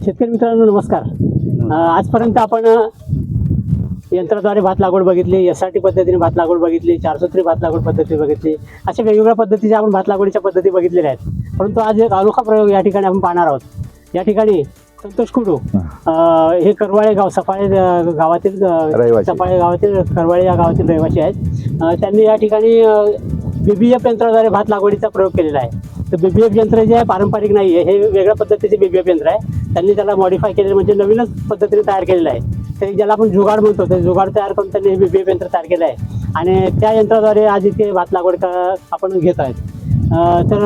शेतकरी मित्रांनो नमस्कार. आजपर्यंत आपण यंत्राद्वारे भात लागवड बघितली एस आर टी पद्धतीने भात लागवड बघितली चारसूत्री भात लागवड पद्धती बघितली अशा वेगवेगळ्या पद्धतीच्या आपण भात लागवडीच्या पद्धती बघितलेल्या आहेत. परंतु आज एक अनोखा प्रयोग या ठिकाणी आपण पाहणार आहोत. या ठिकाणी संतोष कुडू हे. करवाळे गाव सफाळे गावातील. सफाळे गावातील करवाळे या गावातील रहिवासी आहेत. त्यांनी या ठिकाणी बीबीएफ यंत्राद्वारे भात लागवडीचा प्रयोग केलेला आहे. तर बीबीएफ यंत्र जे आहे पारंपरिक नाही आहे. हे वेगळ्या पद्धतीचे बीबीएफ यंत्र आहे. त्यांनी त्याला मॉडीफाय केलेलं म्हणजे नवीनच पद्धतीने तयार केलेलं आहे. ते ज्याला आपण जुगाड म्हणतो ते जुगाड तयार करून त्यांनी हे बीबीएफ यंत्र तयार केलं आहे. आणि त्या यंत्राद्वारे आज इथे भात लागवड आपण घेत आहेत. तर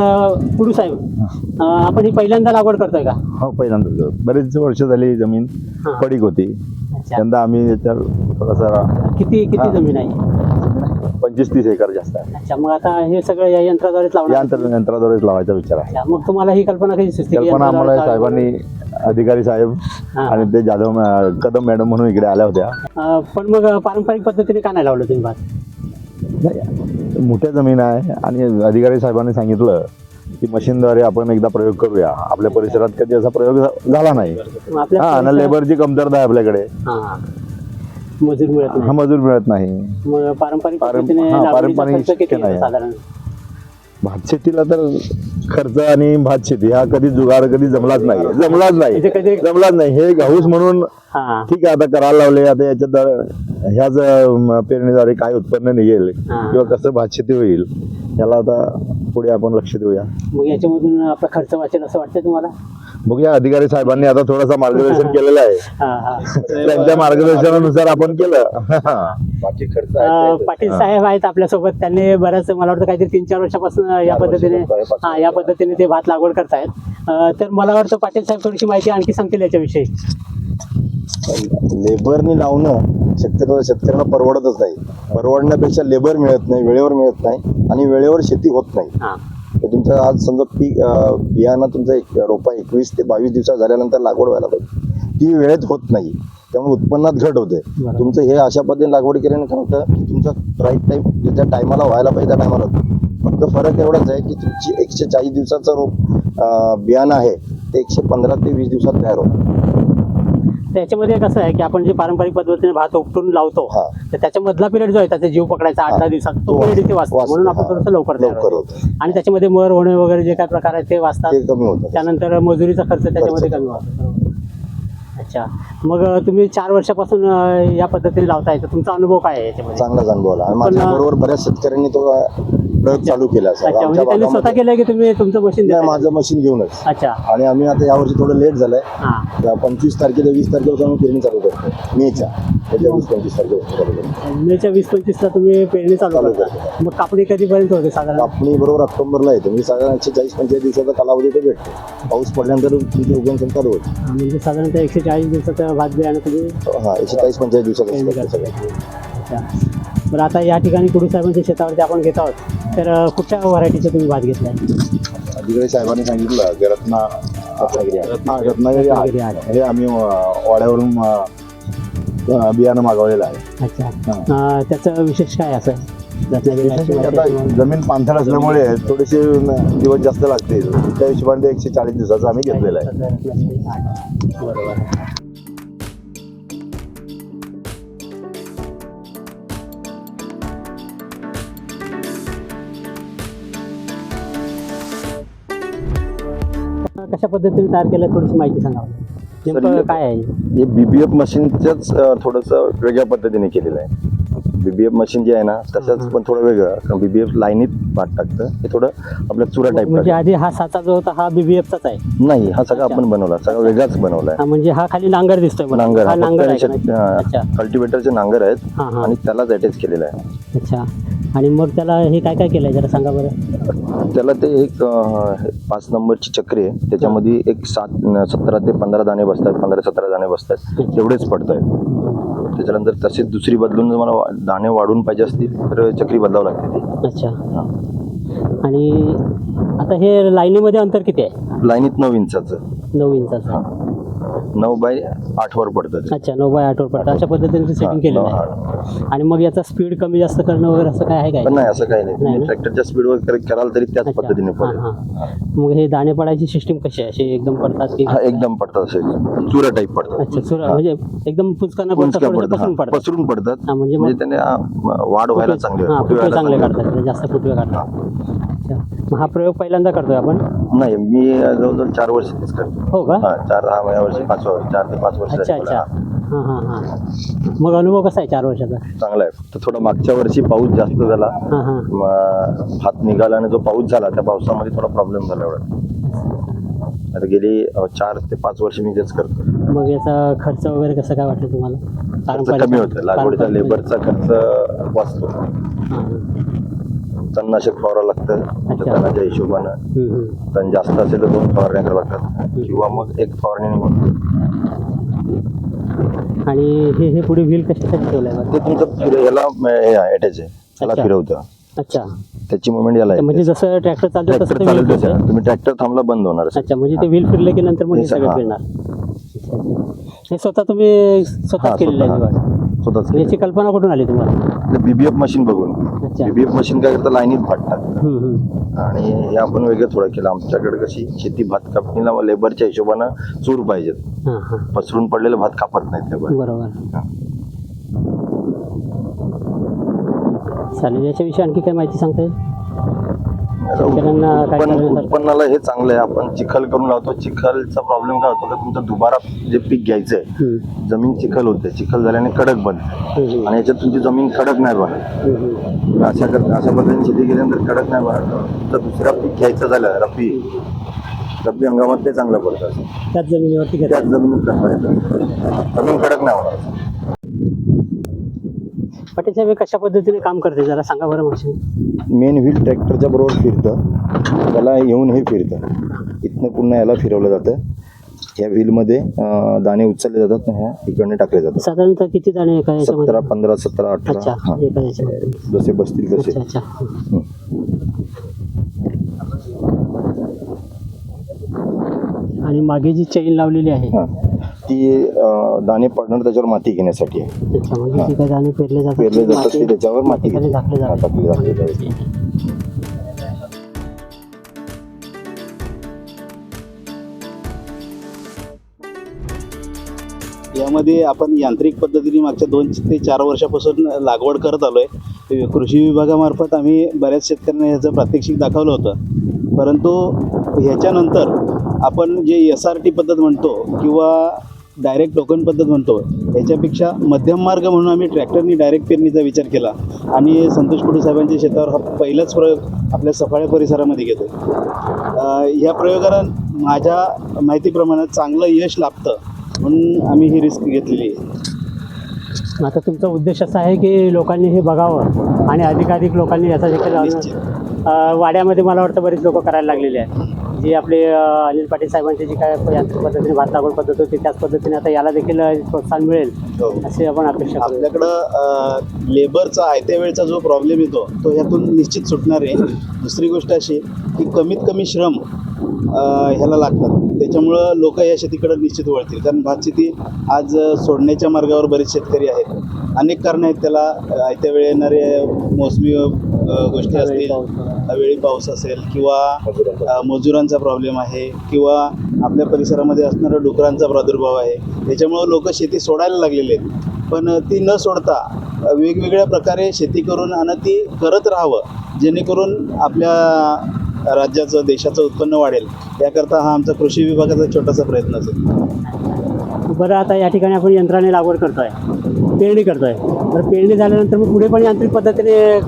कुडू साहेब आपण ही पहिल्यांदा लागवड करतोय का? हो पहिल्यांदा. बरेच वर्ष झाली जमीन. पडीक होती. यंदा आम्ही त्याच्यावर थोडासा किती किती. जमीन आहे? पंचवीस तीस एकर जास्त आहे. अच्छा मग आता हे सगळं या यंत्राद्वारेच लावणार? यंत्र यंत्राद्वारेच लावायचा विचार आहे. अच्छा, मग तुम्हाला ही कल्पना कशी सुचली की कल्पना आम्हाला यंत्राद्वारे साहेबांनी अधिकारी साहेब हा. आणि ते जाधव मॅ- कदम मॅडम म्हणून इकडे आल्या होत्या. अं, पण मग पारंपरिक पद्धतीने का नाही लावलं तुम्ही भात? नाही, मोठ्या जमीन आहे आणि अधिकारी साहेबांनी सांगितलं की मशीनद्वारे आपण एकदा प्रयोग करूया. आपल्या परिसरात कधी असा प्रयोग झा- झाला नाही. मग आपल्या हा परिसरात- लेबरची कमतरता आहे आपल्याकडे. हा. मजूर मिळत हा नाही. मजूर मिळत नाही. मग पारंपरिक पारं- पद्धतीने हा, लागवडीचा पारंपरिक खर्च किती शक्य येतो नाही. साधारण? भात शेतीला तर खर्च आणि भात शेती हा कधी जुगाड कधी जमलाच नाही. जमलाच नाही. कधी जमलाच नाही. हे घाऊस म्हणून हा. ठीक आहे आता करायला लावले. आता याच्यात ह्याच अं, पेरणीद्वारे काय उत्पन्न निघेल हा. किंवा कसं भात शेती होईल याला आता पुढे आपण लक्ष देऊया. मग याच्यामधून आपला खर्च वाचेल असं वाटतं तुम्हाला? बघूया अधिकारी साहेबांनी आता थोडासा मार्गदर्शन केलेलं आहे. हा हा. त्यांच्या मार्गदर्शनानुसार आपण केलं. बाकी खर्च पाटील साहेब आहेत आपल्यासोबत. त्यांनी बऱ्याच मला वाटतं काहीतरी तीन चार वर्षापासून या पद्धतीने हा या पद्धतीने ते भात लागवड करतायत. तर मला वाटतं पाटील साहेब थोडीशी माहिती आणखी सांगतील याच्याविषयी. लेबरनी लावणं शक्यतो शेतकऱ्याला परवडतच नाही. परवडण्यापेक्षा लेबर मिळत नाही वेळेवर मिळत नाही आणि वेळेवर शेती होत नाही. हा. तुमचं आज समजा पीक बियाणं तुमचं एक रोपा एकवीस ते बावीस दिवसात झाल्यानंतर लागवड व्हायला पाहिजे. ती वेळेत होत नाही. त्यामुळे उत्पन्नात घट होते. तुमचं हे अशा पद्धतीने लागवड केल्याने काय होतं की तुमचं राईट टाईम ज्या टायमाला व्हायला पाहिजे त्या टायमाला होतं. फक्त फरक एवढाच आहे की तुमची एकशे चाळीस दिवसाचं रोप बियाणं आहे ते एकशे पंधरा ते वीस दिवसात तयार होतं. त्याच्यामध्ये कसं आहे की आपण जे पारंपरिक पद्धतीने भात उपटून लावतो. तर त्याच्यामधला पिरियड जो आहे त्याचा जीव पकडायचा आठ. दहा दिवसात तो पिरियड इथे वाचतो. म्हणून आपण. थोडंसं लवकर लवकर आणि त्याच्यामध्ये मर होणे वगैरे जे काय प्रकार आहेत ते वाचतात. त्यानंतर मजुरीचा खर्च त्याच्यामध्ये कमी होतो. बरोबर. अच्छा. मग तुम्ही चार वर्षापासून या पद्धतीने लावताय. तर तुमचा अनुभव काय आहे याच्यामध्ये? चांगलाच अनुभव आला. आणि पण, माझ्याबरोबर बऱ्याच शेतकऱ्यांनी तो प्रयोग चालू केला. अच्छा म्हणजे आमच्या त्यांनी स्वतः भागामध्ये- की तुम्ही तुमचं मशीन नाही, माझं मशीन घेऊनच. अच्छा. आणि आम्ही आता यावर्षी थोडं लेट झालंय. हा. पंचवीस तारखेला वीस तारखेपासून आम्ही पेरणी चालू करतो. मेच्या. त्याच्या वीस पंचवीस तारखेपासून चालू करतो. मेच्या वीस पंचवीसला तुम्ही पेरणी चालू चालू करता. मग कापणी कधीपर्यंत होते साधारण? कापणी बरोबर ऑक्टोबरला येते. म्हणजे साधारण एकशे चाळीस पंचेचाळीस दिवसाचा कालावधी तो भेटतो. पाऊस पडल्यानंतर तुमची उगम क्षमता चालू होते म्हणजे साधारणतः एकशे चाळीस दिवसाचं भात बियाणं तुम्ही हा एकशे चाळीस पंचेचाळीस दिवसाचा पेरणी असतं करता. सगळं अच्छा. बरं आता या ठिकाणी कुडू साहेबांच्या शेतावरती आपण घेत आहोत. तर कुठल्या व्हरायटीचा तुम्ही भात घेतलाय अधिकारी साहेबांनी सांगितलं की रत्ना रत्नागिरी आहे. रत्नागिरी आहे. हे आम्ही वाड्यावरून बियाणं मागवलेलं आहे. अच्छा. त्याचं विशेष काय असं? जमीन पाणथळ असल्यामुळे थोडेसे दिवस जास्त लागतील. त्या हिशोबाने एकशे चाळीस दिवसाचं आम्ही घेतलेलं आहे. बरोबर. कशा पद्धतीने तयार केलं थोडीशी माहिती सांगा नेमकं काय आहे? हे बीबीएफ मशीनच्याच थोडंसं वेगळ्या पद्धतीने केलेलं आहे. बीबीएफ मशीन जे आहे ना तसंच पण थोडं वेगळं. कारण बीबीएफ लाईनीत भात टाकतं. हे थोडं आपल्या चुरा टाईप म्हणजे आधी हा साचा जो होता हा बीबीएफचाच आहे? नाही हा सगळा आपण बनवला. सगळा वेगळाच बनवलाय हा, म्हणजे हा खाली नांगर दिसतोय मला. नांगर हा नांगर आहे का? नाही? अच्छा. कल्टिवेटरचे नांगर आहेत हा हा. आणि त्यालाच अटॅच केलेलं आहे. अच्छा. आणि मग त्याला हे काय काय केलंय? जरा सांगा बरं. त्याला ते एक अं, हे पाच नंबरची चक्री आहे. त्याच्यामध्ये एक सात न- सतरा ते पंधरा दाणे बसतात पंधरा सतरा दाणे बसतात तेवढेच पडत आहेत त्याच्यानंतर तसेच दुसरी बदलून जर मला वा- दाणे वाढून पाहिजे असतील तर चक्री बदलावं लागते ती. अच्छा. आणि आता हे लाईनीमध्ये अंतर किती आहे? लाईनीत नऊ इंचाचं. नऊ इंचाचं. नऊ बाय आठ वर पडतं ते. अच्छा नऊ बाय आठवर पडतं. अशा पद्धतीने सेटिंग केलेलं आहे. आणि मग याचा स्पीड कमी जास्त करणं वगैरे असं काय आहे काय? पण नाही असं काही नाही. नाही तुम्ही ना? ट्रॅक्टरच्या स्पीडवर कर- कराल तरी त्याच अच्छा. पद्धतीने हा, पडेल. हा. मग हे दाणे पडायची सिस्टीम कशी आहे? अशी एकदम पडतात की हा एकदम पडतात असे. चुरा टाईप पडतात. अच्छा सुरा म्हणजे एकदम पुचकांना पडतात थोडंसं पडतात पसरून पडतात. पसरून पडतात. हा, म्हणजे मग म्हणजे त्याने वाढ व्हायला चांगली हा. फुटवे चांगले काढतात जास्त फुटवे काढतात. अच्छा. हा प्रयोग पहिल्यांदा करतोय आपण? होते. नाही मी जवळजवळ चार वर्ष तेच करतो. हो का? हा चार हा या वर्षी पाच वर्ष चार ते पाच वर्ष अच्छा अच्छा. हां हां हां. मग अनुभव कसा आहे चार वर्षाचा? चांगला आहे. फक्त थोडा मागच्या वर्षी पाऊस जास्त झाला. हां हां. म- भात निघाला आणि जो पाऊस झाला त्या पावसामध्ये थोडा प्रॉब्लेम झाला एवढा. आता गेली अ, चार ते पाच वर्ष मी तेच करतो. मग याचा खर्च वगैरे कसं काय वाटलं तुम्हाला? खर्च कमी होतं लागवडीचा पारंपरिक- लेबरचा खर्च वाचतो. हां, हां. तणनाशक फवारा लागतं अच्छा. त्या तणाच्या हिशोबानं. तण जास्त असेल तर दोन फवारण्या कराव्या लागतात किंवा मग एक फवारणी आणि हे हे पुढे व्हील कशासाठी ठेवलंय? ते तुमचं फिर- याला म- हे अटॅच आहे त्याला अच्छा. फिरवतं अच्छा त्याची मुवमेंट याला म्हणजे जसं ट्रॅक्टर चालतं तसं ट्रॅक्टर ते चालत व्हील तसं फिरतं? तुम्ही ट्रॅक्टर थांबला बंद होणार अच्छा म्हणजे ते व्हील फिरले की नंतर मग हे हे सगळं हा. फिरणार हे स्वतः तुम्ही स्वतः केलेलं आहे निवड स्वतःच. याची कल्पना कुठून आली तुम्हाला? बीबीएफ मशीन बघून. अच्छा. बीबीएफ मशीन काय करतं? लाईनीत भात टाकतं हम्म, हम्म. आणि हे आपण वेगळं थोडं केलं. आमच्याकडे कशी शेती भात कापणीला लेबरच्या हिशोबानं चूर पाहिजेत. हां हां. पसरून पडलेलं भात कापत नाहीत लेबर बरोबर. चालेल याच्याविषयी आणखी काय माहिती सांगता येईल? शेतकऱ्यांना काय उत्पन्न करण्यासाठी? उत्पन्नाला हे चांगलं आहे. आपण चिखल करून लावतो. चिखलचा प्रॉब्लेम काय होतो? का तुमचं दुबारा जे पीक घ्यायचंय हम्म, जमीन चिखल होते. चिखल झाल्याने कडक बनते. हम्म, आणि याच्यात तुमची जमीन कडक नाही बनत. हम्म, हम्म. अशा कर अशा पद्धतीने शेती केल्यानंतर कडक नाही बनत. तर दुसरा पीक घ्यायचं झालं रब्बी. रब्बी हंगामात ते चांगलं पडतं. त्याच जमिनीवरती घेतात. त्याच जमिनीत करता येतं. जमीन कडक नाही होणार. पटेल साहेब हे कशा पद्धतीने काम करते जरा सांगा बरं मशीन मेन व्हील ट्रॅक्टरच्या बरोबर फिरतं. त्याला येऊन हे फिरतं. इथनं पुन्हा याला फिरवलं जातं. ह्या व्हीलमध्ये दाणे उचलले जातात ना ह्या इकडनं टाकले जातात. साधारणतः किती दाणे एका सतरा पंधरा सतरा अच्छा अठरा हा. एका याच्यामध्ये. जसे बसतील तसे. अच्छा अच्छा. आणि मागे जी चेन लावलेली आहे हा. ती अं, दाणे पडणार त्याच्यावर माती घेण्यासाठी आहे. म्हणजे जे काही दाणे पेरले जातात पेरले ते जातात ते माती- त्याच्यावर माती मातीखाली हा, जातात. टाकले जाते. यामध्ये आपण यांत्रिक पद्धतीने मागच्या दोन ते चार वर्षापासून लागवड करत आलो आहे कृषी विभागामार्फत आम्ही बऱ्याच शेतकऱ्यांना ह्याचं प्रात्यक्षिक दाखवलं होतं. परंतु ह्याच्यानंतर आपण जे एस आर टी पद्धत म्हणतो किंवा डायरेक्ट टोकन पद्धत म्हणतो याच्यापेक्षा मध्यम मार्ग म्हणून आम्ही ट्रॅक्टरनी डायरेक्ट पेरणीचा विचार केला. आणि संतोष कुडू साहेबांच्या शेतावर हा पहिलाच प्रयोग आपल्या सफाळ्या परिसरामध्ये घेतो ह्या प्रयोगाला माझ्या माहितीप्रमाणे चांगलं यश लाभतं म्हणून आम्ही ही रिस्क घेतलेली आहे. आता तुमचा उद्देश असा आहे की लोकांनी हे बघावं आणि अधिकाधिक लोकांनी याचा देखील वाड्यामध्ये मला वाटतं बरेच लोक करायला लागलेले आहेत. जी आपले अनिल पाटील साहेबांची जी काय यांत्रिक पद्धतीने भात लागवड पद्धत होती त्याच पद्धतीने आता याला देखील प्रोत्साहन मिळेल हो. अशी आपण अपेक्षा आपल्याकडं लेबरचा आयत्या वेळचा जो प्रॉब्लेम येतो तो ह्यातून निश्चित सुटणार आहे. दुसरी गोष्ट अशी की कमीत कमी श्रम ह्याला लागतात. त्याच्यामुळं लोक या शेतीकडे निश्चित वळतील. कारण भात शेती आज सोडण्याच्या मार्गावर बरेच शेतकरी आहेत. अनेक कारणं आहेत त्याला आयत्या वेळ येणारे मोसमी गोष्टी असतील वेळी पाऊस असेल किंवा मजुरांचा प्रॉब्लेम आहे किंवा आपल्या परिसरामध्ये असणारा डुकरांचा प्रादुर्भाव आहे. त्याच्यामुळं लोक शेती सोडायला लागलेले आहेत. पण ती न सोडता वेगवेगळ्या प्रकारे शेती करून आणि ती करत राहावं जेणेकरून आपल्या राज्याचं देशाचं उत्पन्न वाढेल. याकरता हा आमचा कृषी विभागाचा छोटासा प्रयत्न असेल बरं आता या ठिकाणी आपण यंत्राने लागवड करतोय. पेरणी करतोय. तर पेरणी झाल्यानंतर मग पुढे पण यांत्रिक पद्धतीने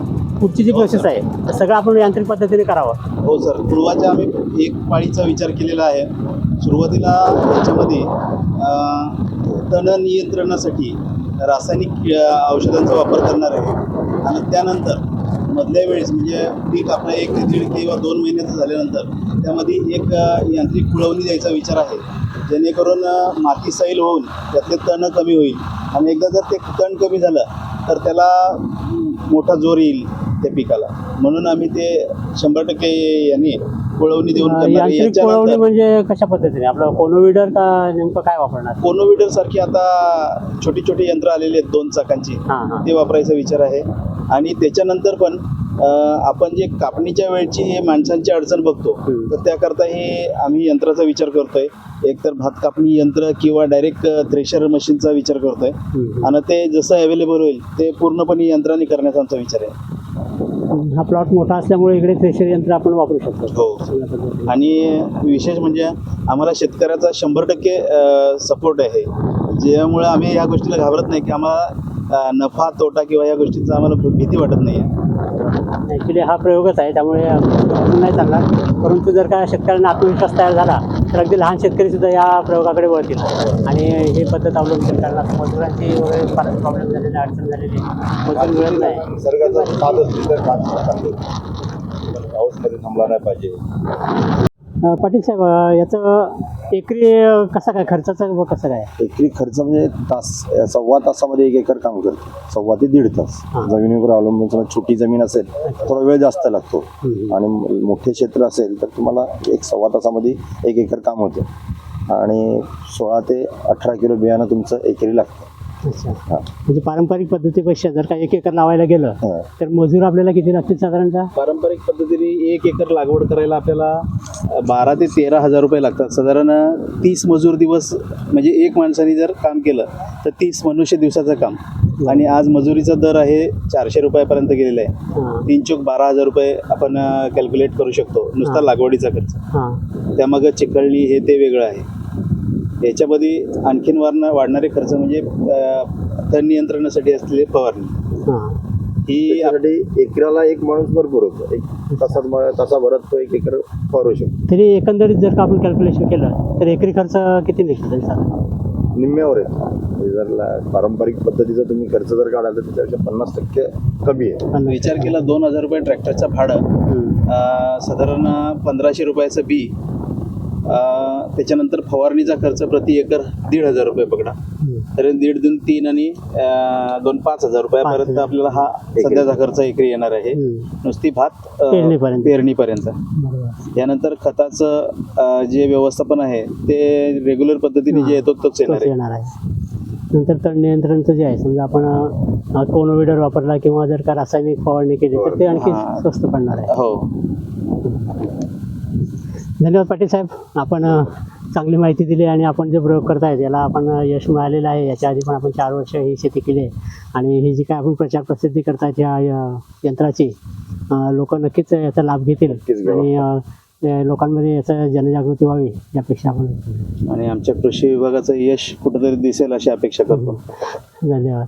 पुढची जी प्रोसेस आहे तर सगळं आपण यांत्रिक पद्धतीने करावं. हो सर. पूर्वाच्या आम्ही एक पाळीचा विचार केलेला आहे. सुरुवातीला याच्यामध्ये तण नियंत्रणासाठी रासायनिक औषधांचा वापर करणार आहे. आणि त्यानंतर मधल्या वेळेस म्हणजे पीक आपलं एक ते दीड किंवा दोन महिन्याचं झाल्यानंतर त्यामध्ये एक यांत्रिक कुळवणी द्यायचा विचार आहे. जेणेकरून माती सैल होऊन त्यातले तण कमी होईल. आणि एकदा जर ते तण कमी झालं तर त्याला मोठा जोर येईल. त्या पिकाला. म्हणून आम्ही ते शंभर टक्के यांनी पळवणी देऊन यांत्रिक पळवणी म्हणजे कशा पद्धतीने? आपलं कोनोविडर का नेमकं काय वापरणार? कोनोविडर सारखी आता छोटी छोटी यंत्र आलेली आहेत दोन चाकांची. ते वापरायचा विचार आहे. आणि त्याच्यानंतर पण आपण जे कापणीच्या वेळची हे माणसांची अडचण बघतो. तर त्याकरता हे आम्ही यंत्राचा विचार करतोय. एकतर भात कापणी यंत्र किंवा डायरेक्ट थ्रेशर मशीनचा विचार करतोय. आणि ते जसं अवेलेबल होईल ते पूर्णपणे यंत्राने करण्याचा आमचा विचार आहे. हा प्लॉट मोठा असल्यामुळे इकडे थ्रेशर यंत्र आपण वापरू शकतो. हो. आणि विशेष म्हणजे आम्हाला शेतकऱ्याचा शंभर टक्के सपोर्ट आहे. ज्यामुळे आम्ही या गोष्टीला घाबरत नाही की आम्हाला नफा तोटा किंवा या गोष्टीचा आम्हाला भीती वाटत नाही आहे ॲक्च्युली हा प्रयोगच आहे. त्यामुळे नाही चालणार. परंतु जर का शेतकऱ्यांना आत्मविश्वास तयार झाला तर अगदी लहान शेतकरी सुद्धा या प्रयोगाकडे वळतील. आणि हे पद्धत अवलंबून कारण मजुरांची वगैरे फार प्रॉब्लेम झालेली अडचण झालेली मजूर मिळत नाही. निसर्गाचा पाऊसमध्ये थांबला नाही पाहिजे. पाटील साहेब याचं एकरी कसा काय खर्चाचं व कसं काय? एकरी खर्च म्हणजे तास सव्वा तासामध्ये एक एकर काम करतो. सव्वा ते दीड तास. जमिनीवर अवलंबून समजा छोटी जमीन असेल थोडा वेळ जास्त लागतो. आणि मोठे क्षेत्र असेल तर तुम्हाला एक सव्वा तासामध्ये एक एकर काम होतं. आणि सोळा ते अठरा किलो बियाणं तुमचं एकरी लागतं. अच्छा. म्हणजे पारंपरिक पद्धतीपेक्षा जर का एक एकर लावायला गेलं हां. तर मजूर आपल्याला किती लागतील साधारणतः? पारंपरिक पद्धतीने एक एकर लागवड करायला आपल्याला अ, बारा ते तेरा हजार रुपये लागतात. साधारण तीस मजूर दिवस म्हणजे एक माणसाने जर काम केलं तर तीस मनुष्य दिवसाचं काम. आणि आज मजुरीचा दर आहे चारशे रुपयापर्यंत गेलेला आहे. हां. तीन चोक बारा हजार रुपये आपण कॅल्क्युलेट करू शकतो नुसता हां. लागवडीचा खर्च. हां. त्यामागं चिखळणी हे ते वेगळं आहे. याच्यामध्ये आणखीन वाढणार वाढणारे खर्च म्हणजे तण नियंत्रणासाठी असलेले फवारणी. हां. ही आप- त्याच्यासाठी एकराला एक माणूस भरपूर होतो. एक तासात म- तासाभरात तो एक एकर फवारू शकतो. तरी एकंदरीत जर का आपण कॅल्क्युलेशन केलं तर एकरी खर्च किती निघतो तरी साधारण निम्म्यावर आहे. म्हणजे जर ला- पारंपरिक पद्धतीचा तुम्ही खर्च जर काढाल तर त्याच्यापेक्षा पन्नास टक्के कमी आहे. विचार केला दोन हजार रुपये ट्रॅक्टरचं भाडं. साधारण पंधराशे रुपयाचं बी. त्याच्यानंतर फवारणीचा खर्च प्रति एकर दीड हजार रुपये पकडा. तर दीड दोन तीन आणि दोन पाच हजार रुपयापर्यंत. आपल्याला हा सध्याचा खर्च एकरी येणार आहे. नुसती भात पेरणीपर्यंत. यानंतर खताचं जे व्यवस्थापन आहे ते रेग्युलर पद्धतीने जे येतो तोच येणार आहे. नंतर तण नियंत्रणचं जे आहे समजा आपण कोनोविडर वापरला किंवा जर का रासायनिक फवारणी केली तर ते आणखी. स्वस्त पडणार आहे. हो. धन्यवाद पाटील साहेब. आपण चांगली माहिती दिली आणि आपण जे प्रयोग करतायत याला आपण यश मिळालेलं आहे. याच्या आधी पण आपण चार वर्ष ही शेती केली आहे. आणि ही जी काय आपण प्रचार प्रसिद्धी करतायत या या यंत्राची लोक नक्कीच याचा लाभ घेतील. आणि लोकांमध्ये याचा जनजागृती व्हावी यापेक्षा आपण. आणि आमच्या कृषी विभागाचं यश कुठेतरी दिसेल अशी अपेक्षा करतो. धन्यवाद.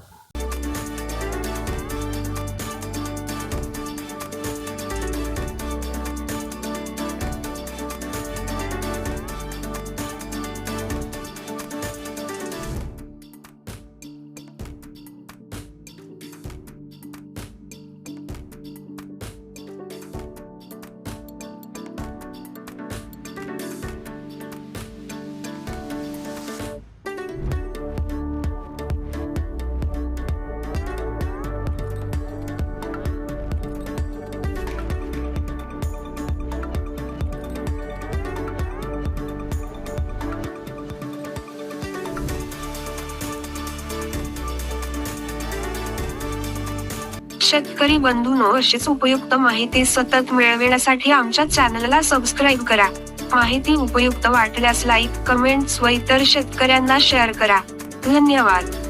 शेतकरी बंधूनो अशीच उपयुक्त माहिती सतत मिळविण्यासाठी आमच्या चॅनलला सबस्क्राईब करा. माहिती उपयुक्त वाटल्यास लाईक कमेंट्स व इतर शेतकऱ्यांना शेअर करा. धन्यवाद.